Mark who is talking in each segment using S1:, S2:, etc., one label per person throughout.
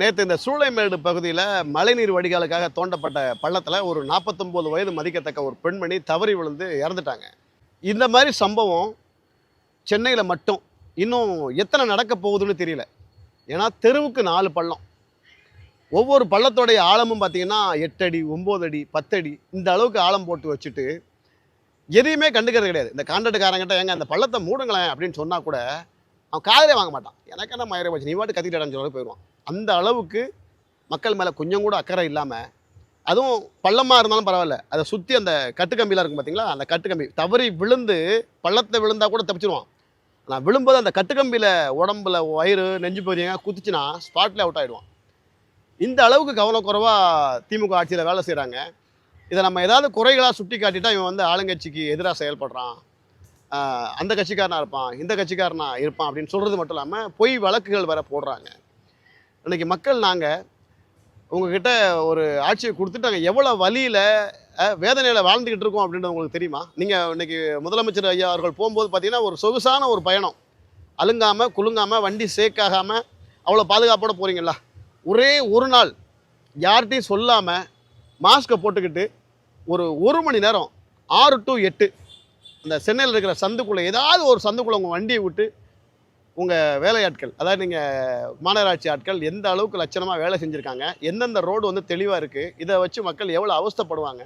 S1: நேற்று இந்த சூளைமேடு பகுதியில் மழைநீர் வடிகாலுக்காக தோண்டப்பட்ட பள்ளத்தில் ஒரு நாற்பத்தொம்போது வயது மதிக்கத்தக்க ஒரு பெண்மணி தவறி விழுந்து இறந்துட்டாங்க. இந்த மாதிரி சம்பவம் சென்னையில் மட்டும். இன்னும் எத்தனை நடக்க போகுதுன்னு தெரியல. ஏன்னா தெருவுக்கு நாலு பள்ளம். ஒவ்வொரு பள்ளத்தோடைய ஆழமும் பார்த்திங்கன்னா எட்டடி ஒம்பது அடி பத்தடி இந்த அளவுக்கு ஆழம் போட்டு வச்சுட்டு எதையுமே கண்டுக்கிறது கிடையாது. இந்த கான்ட்ராக்டுக்காரங்கிட்ட ஏங்க அந்த பள்ளத்தை மூடுங்களேன் அப்படின்னு சொன்னால் கூட அவன் காதலே வாங்க மாட்டான். எனக்கு என்ன மயிரை வச்சு நீ வாட்டு கத்திட்டு அடைஞ்ச போயிடுவான் அந்த அளவுக்கு மக்கள் மேலே கொஞ்சம் கூட அக்கறை இல்லாமல் அதுவும் பள்ளமாக இருந்தாலும் பரவாயில்ல. அதை சுற்றி அந்த கட்டுக்கம்பிலாம் இருக்கும் பார்த்தீங்களா அந்த கட்டுக்கம்பி தவறி விழுந்து பள்ளத்தை விழுந்தால் கூட தப்பிச்சிடுவான் ஆனால் விழும்போது அந்த கட்டுக்கம்பியில் உடம்புல வயிறு நெஞ்சு பகுதியாக குத்துச்சுன்னா ஸ்பாட்டில் அவுட் ஆகிடுவான் இந்த அளவுக்கு கவனக்குறைவாக திமுக ஆட்சியில் வேலை செய்கிறாங்க இதை நம்ம ஏதாவது குறைகளாக சுட்டி காட்டிட்டா இவன் வந்து ஆளுங்கட்சிக்கு எதிராக செயல்படுறான். அந்த கட்சிக்காரனா இருப்பான் இந்த கட்சிக்காரனா இருப்பான் அப்படின்னு சொல்கிறது மட்டும் இல்லாமல் பொய் வழக்குகள் வேற போடுறாங்க. இன்றைக்கி மக்கள் நாங்கள் உங்ககிட்ட ஒரு ஆட்சியை கொடுத்துட்டு நாங்கள் எவ்வளோ வழியில் வேதனையில் வாழ்ந்துக்கிட்டு இருக்கோம் அப்படின்றது உங்களுக்கு தெரியுமா? நீங்கள் இன்றைக்கி முதலமைச்சர் ஐயா அவர்கள் போகும்போது பார்த்தீங்கன்னா ஒரு சொகுசான ஒரு பயணம். அழுங்காமல் குலுங்காமல் வண்டி சேக்காகாமல் அவ்வளோ பாதுகாப்போட போகிறீங்களா ஒரே ஒரு நாள் யார்கிட்டையும் சொல்லாமல் மாஸ்க்கை போட்டுக்கிட்டு ஒரு ஒரு மணி நேரம் ஆறு டு எட்டு அந்த சென்னையில் இருக்கிற சந்துக்குள்ளே ஏதாவது ஒரு சந்துக்குள்ளே உங்கள் வண்டியை விட்டு உங்கள் வேலையாட்கள் அதாவது நீங்கள் மாநகராட்சி ஆட்கள் எந்த அளவுக்கு லட்சணமாக வேலை செஞ்சுருக்காங்க எந்தெந்த ரோடு வந்து தெளிவாக இருக்குது இதை வச்சு மக்கள் எவ்வளோ அவஸ்தைப்படுவாங்க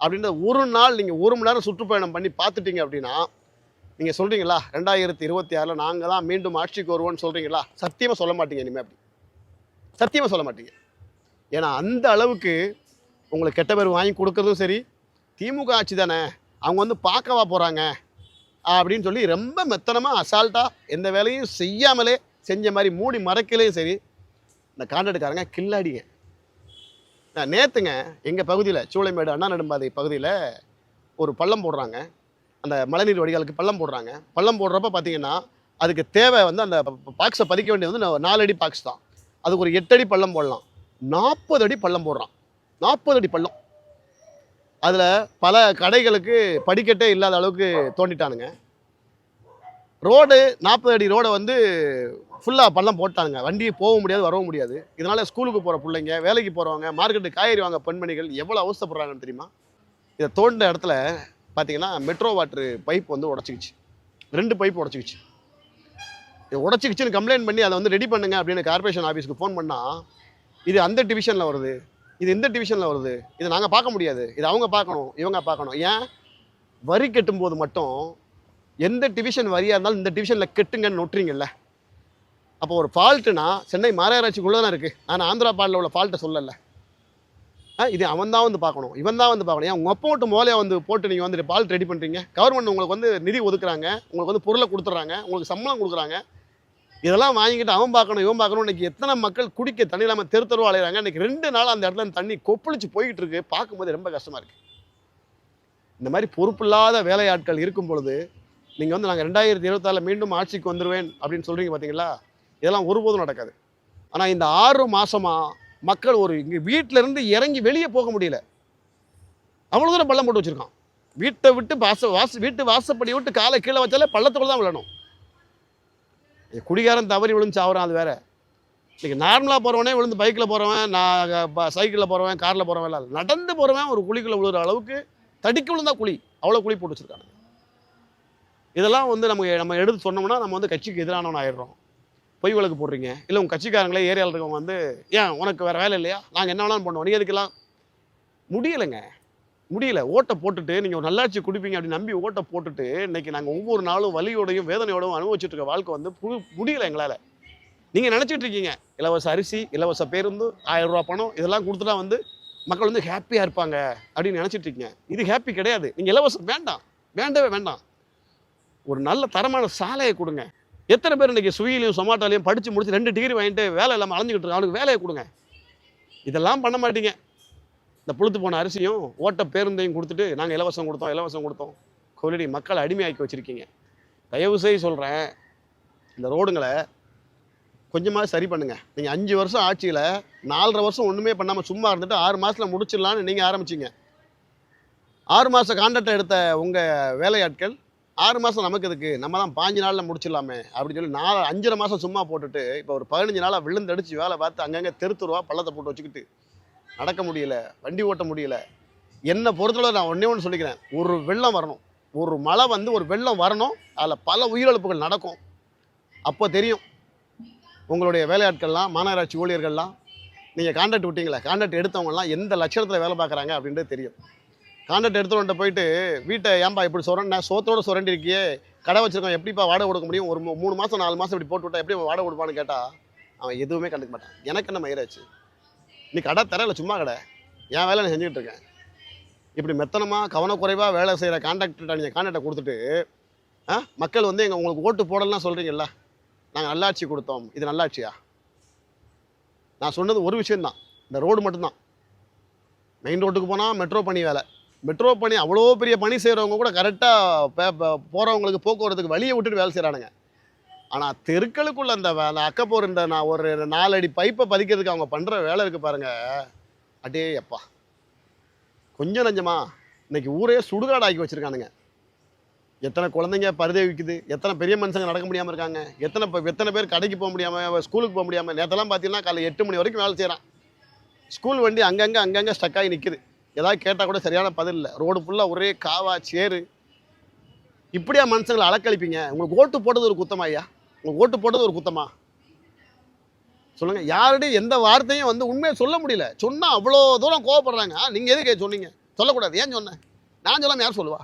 S1: அப்படின்ற ஒரு நாள் நீங்கள் ஒரு மணி நேரம் சுற்றுப்பயணம் பண்ணி பார்த்துட்டீங்க அப்படின்னா நீங்கள் சொல்கிறீங்களா ரெண்டாயிரத்தி இருபத்தி ஆறில் நாங்கள் தான் மீண்டும் ஆட்சிக்கு வருவோம்னு சொல்கிறீங்களா சத்தியமாக சொல்ல மாட்டீங்க இனிமேல் அப்படி. சத்தியமாக சொல்ல மாட்டீங்க. ஏன்னா அந்த அளவுக்கு உங்களுக்கு கெட்ட பேர் வாங்கி கொடுக்கறதும் சரி திமுக ஆட்சி தானே அவங்க வந்து பார்க்கவா போகிறாங்க அப்படின்னு சொல்லி ரொம்ப மெத்தனமாக அசால்ட்டாக எந்த வேலையும் செய்யாமலே செஞ்ச மாதிரி மூடி மறைக்கலையும் சரி இந்த காண்டாடுக்காரங்க கில்லாடிங்க. நான் நேற்றுங்க எங்கள் பகுதியில் சூளைமேடு அண்ணா நெடும்பாதை பகுதியில் ஒரு பள்ளம் போடுறாங்க. அந்த மழைநீர் வடிகாலுக்கு பள்ளம் போடுறாங்க. பள்ளம் போடுறப்ப பார்த்தீங்கன்னா அதுக்கு தேவை வந்து அந்த பாக்ஸை பதிக்க வேண்டியது வந்து நா- நாலு அடி பாக்ஸ் தான். அதுக்கு ஒரு எட்டு அடி பள்ளம் போடலாம். நாற்பது அடி பள்ளம் போடுறான். நாற்பது அடி பள்ளம். அதில் பல கடைகளுக்கு படிக்கட்டே இல்லாத அளவுக்கு தோண்டிட்டானுங்க. ரோடு நாற்பது அடி ரோடை வந்து ஃபுல்லாக பள்ளம் போட்டானுங்க. வண்டியை போக முடியாது வரவும் முடியாது. இதனால் ஸ்கூலுக்கு போகிற பிள்ளைங்க வேலைக்கு போகிறவங்க மார்க்கெட்டு காய்கறி வாங்க பெண்மணிகள் எவ்வளோ அவஸ்தைப்படுறாங்கன்னு தெரியுமா? இதை தோண்ட இடத்துல பார்த்தீங்கன்னா மெட்ரோ வாட்ரு பைப் வந்து உடச்சிக்கிச்சு. ரெண்டு பைப் உடச்சிக்கிச்சு. இது உடச்சிக்கிச்சுன்னு கம்ப்ளைண்ட் பண்ணி அதை வந்து ரெடி பண்ணுங்க அப்படின்னு கார்பரேஷன் ஆஃபீஸ்க்கு ஃபோன் பண்ணால் இது அந்த டிவிஷனில் வருது. இது இந்த டிவிஷனில் வருது. இதை நாங்கள் பார்க்க முடியாது. இது அவங்க பார்க்கணும் இவங்க பார்க்கணும். ஏன்? வரி கட்டும்போது மட்டும் எந்த டிவிஷன் வரியாக இருந்தாலும் இந்த டிவிஷனில் கெட்டுங்கன்னு நொட்டுறீங்கல்ல. அப்போ ஒரு ஃபால்ட்டுனா சென்னை மாநகராட்சிக்குள்ளே தான் இருக்குது நான் ஆந்திரா பாலில் உள்ள ஃபால்ட்டை சொல்லலை. ஆ இது அவன் தான் வந்து பார்க்கணும் இவன் தான் வந்து பார்க்கணும். ஏன்? உங்கள் அப்பா மட்டும் மோலையை வந்து போட்டு நீங்கள் வந்து ஃபால்ட் ரெடி பண்ணுறீங்க கவர்மெண்ட் உங்களுக்கு வந்து நிதி ஒதுக்குறாங்க உங்களுக்கு வந்து பொருளை கொடுத்துட்றாங்க உங்களுக்கு சம்பளம் கொடுக்குறாங்க. இதெல்லாம் வாங்கிக்கிட்டு அவன் பார்க்கணும் இவன் பார்க்கணும். இன்னைக்கு எத்தனை மக்கள் குடிக்க தண்ணி இல்லாமல் தெரு தெருவா அலையிறாங்க. இன்னைக்கு ரெண்டு நாள் அந்த இடத்துல தண்ணி கொப்பளிச்சு போய்கிட்டு இருக்கு. பார்க்கும்போது ரொம்ப கஷ்டமாக இருக்கு. இந்த மாதிரி பொறுப்பில்லாத வேலையாட்கள் இருக்கும் பொழுது நீங்கள் வந்து நாங்கள் ரெண்டாயிரத்தி இருபத்தாறில் மீண்டும் ஆட்சிக்கு வந்துடுவேன் அப்படின்னு சொல்கிறீங்க பார்த்தீங்களா இதெல்லாம் ஒருபோதும் நடக்காது. ஆனால் இந்த ஆறு மாதமாக மக்கள் ஒரு இங்கே வீட்டிலேருந்து இறங்கி வெளியே போக முடியல. அவ்வளோ தூரம் பள்ளம் போட்டு வச்சுருக்கான். வீட்டை விட்டு வாச வாச வீட்டு வாசப்படி விட்டு காலை கீழே வச்சாலே பள்ளத்துக்குள்ள தான் விழணும். குடிகாரன் தவறி விழுந்து சாவுறான் அது வேற. இன்னைக்கு நார்மலாக போகிறவனே விழுந்து பைக்கில் போகிறவன் நான் சைக்கிளில் போகிறவன் காரில் போகிறவன் இல்லை. நடந்து போகிறவன் ஒரு குழிக்குள்ளே விழுகிற அளவுக்கு தடிக்கு விழுந்தா குழி. அவ்வளோ குழி போட்டு வச்சுருக்காங்க இதெல்லாம் வந்து நம்ம நம்ம எடுத்து சொன்னோம்னா நம்ம வந்து கட்சிக்கு எதிரானவன் ஆயிடுறோம். பொய் வழக்கு போடுறீங்க. இல்லை உங்கள் கட்சிக்காரங்களே ஏரியாவில் இருக்கவங்க வந்து ஏன் உனக்கு வேறு வேலை இல்லையா? நாங்கள் என்ன வேணாலும் பண்ணுவோம். நீ எதுக்கெல்லாம்? முடியலைங்க. முடியல. ஓட்டை போட்டுட்டு நீங்கள் ஒரு நல்லாட்சி குடிப்பீங்க அப்படின்னு நம்பி ஓட்டை போட்டுட்டு இன்னைக்கு நாங்கள் ஒவ்வொரு நாளும் வலியோடையும் வேதனையோடையும் அனுபவிச்சுட்டு இருக்க வாழ்க்கை வந்து புது முடியல எங்களால். நீங்கள் நினச்சிட்டு இருக்கீங்க இலவச அரிசி இலவச பேருந்து ஆயிரம் ரூபா பணம் இதெல்லாம் கொடுத்துட்டா வந்து மக்கள் வந்து ஹாப்பியாக இருப்பாங்க அப்படின்னு நினச்சிட்டு இருக்கீங்க. இது ஹாப்பி கிடையாது. நீங்கள் இலவசம் வேண்டாம். வேண்டவே வேண்டாம். ஒரு நல்ல தரமான சாலையை கொடுங்க. எத்தனை பேர் இன்றைக்கி சுவிலையும் சொமாட்டோலையும் படித்து முடிச்சு ரெண்டு டிகிரி வாங்கிட்டு வேலை இல்லாமல் அலைஞ்சிக்கிட்டு இருக்காங்க அவனுக்கு வேலையை கொடுங்க. இதெல்லாம் பண்ண மாட்டீங்க. இந்த புழுத்து போன அரிசியும் ஓட்ட பேருந்தையும் கொடுத்துட்டு நாங்கள் இலவசம் கொடுத்தோம் இலவசம் கொடுத்தோம். கொல்லடி மக்களை அடிமையாக்கி வச்சுருக்கீங்க. தயவு செய்து சொல்கிறேன் இந்த ரோடுங்களை கொஞ்சமாக சரி பண்ணுங்கள் நீங்கள் அஞ்சு வருஷம் ஆட்சியில் நாலரை வருஷம் ஒன்றுமே பண்ணாமல் சும்மா இருந்துட்டு ஆறு மாதத்தில் முடிச்சிடலான்னு நீங்கள் ஆரம்பிச்சீங்க. ஆறு மாத கான்ட்ராக்ட் எடுத்த உங்கள் வேலையாட்கள் ஆறு மாதம் நமக்கு இதுக்கு நம்ம தான் பாஞ்சு நாளில் முடிச்சிடலாமே அப்படின்னு சொல்லி நாலு அஞ்சரை மாதம் சும்மா போட்டுட்டு இப்போ ஒரு பதினஞ்சு நாளாக விழுந்தடிச்சு வேலை பார்த்து அங்கங்கே தெருத்துருவா பள்ளத்தை போட்டு வச்சுக்கிட்டு நடக்க முடியல வண்டி ஓட்ட முடியல. என்னை பொறுத்தளவு நான் ஒன்றே ஒன்று சொல்லிக்கிறேன். ஒரு வெள்ளம் வரணும். ஒரு மழை வந்து ஒரு வெள்ளம் வரணும். அதில் பல உயிரிழப்புகள் நடக்கும். அப்போ தெரியும். உங்களுடைய வேலையாட்கள்லாம் மாநகராட்சி ஊழியர்கள்லாம் நீங்கள் கான்ட்ராக்ட் விட்டீங்களே கான்ட்ராக்ட் எடுத்தவங்கலாம் எந்த லட்சணத்தில் வேலை பார்க்குறாங்க அப்படின்றது தெரியும். கான்ட்ராக்ட் எடுத்தவன்ட்ட போயிட்டு வீட்டை ஏன்பா இப்படி சுரண்ட? சோத்தோடு சுரண்டி இருக்கியே கடை வச்சிருக்கோம் எப்படிப்பா வாடகை கொடுக்க முடியும்? ஒரு மூணு மாதம் நாலு மாதம் இப்படி போட்டு விட்டா எப்படி வாடகை கொடுப்பான்னு கேட்டால் அவன் எதுவுமே கண்டுக்க மாட்டான். எனக்கு என்ன மயிராச்சு? நீ கடை தரல சும்மா கடை. என் வேலை நான் செஞ்சுக்கிட்டு இருக்கேன் இப்படி மெத்தனமாக கவனக்குறைவாக வேலை செய்கிற கான்ட்ராக்டர்கிட்ட நீங்கள் கான்ட்ராக்டை கொடுத்துட்டு ஆ மக்கள் வந்து எங்கள் உங்களுக்கு ஓட்டு போடலாம் சொல்கிறீங்கல்ல நாங்கள் நல்லாட்சி கொடுத்தோம். இது நல்லாட்சியா? நான் சொன்னது ஒரு விஷயம்தான். இந்த ரோடு மட்டும்தான். மெயின் ரோட்டுக்கு போனால் மெட்ரோ பணி வேலை. மெட்ரோ பணி அவ்வளோ பெரிய பணி செய்கிறவங்க கூட கரெக்டாக போகிறவங்களுக்கு போக்குவரத்துக்கு வழியை விட்டுட்டு வேலை செய்கிறானுங்க ஆனால் தெருக்களுக்குள்ள அந்த வேலை அந்த அக்கப்போர் இந்த நான் ஒரு நாலடி பைப்பை பதிக்கிறதுக்கு அவங்க பண்ணுற வேலை இருக்குது பாருங்கள் அடே அப்பா. கொஞ்சம் நஞ்சமா இன்னைக்கு ஊரே சுடுகாடு ஆக்கி வச்சுருக்கானுங்க. எத்தனை குழந்தைங்க பரிதவிக்குது எத்தனை பெரிய மனுஷங்க நடக்க முடியாமல் இருக்காங்க எத்தனை இப்போ எத்தனை பேர் கடைக்கு போக முடியாமல் ஸ்கூலுக்கு போக முடியாமல் நேற்றெல்லாம் பார்த்தீங்கன்னா காலை எட்டு மணி வரைக்கும் வேலை செய்கிறான் ஸ்கூல் வண்டி அங்கங்கே அங்கங்கே ஸ்டக் ஆகி நிற்குது ஏதாவது கேட்டால் கூட சரியான பதில் இல்லை. ரோடு ஃபுல்லாக ஒரே காவா சேரு இப்படியா மனுஷங்களை அலக்களிப்பீங்க உங்களுக்கு ஓட்டு போட்டது ஒரு குத்தமா ஐயா? உங்களுக்கு ஓட்டு போட்டது ஒரு குத்தமா? சொல்லுங்கள் யாருடைய எந்த வார்த்தையும் வந்து உண்மையை சொல்ல முடியல. சொன்னால் அவ்வளோ தூரம் கோவப்படுறாங்க. நீங்கள் எதுக்கு சொன்னீங்க? சொல்லக்கூடாது. ஏன் சொன்னேன் நான் சொல்லாமல் யார் சொல்லுவா?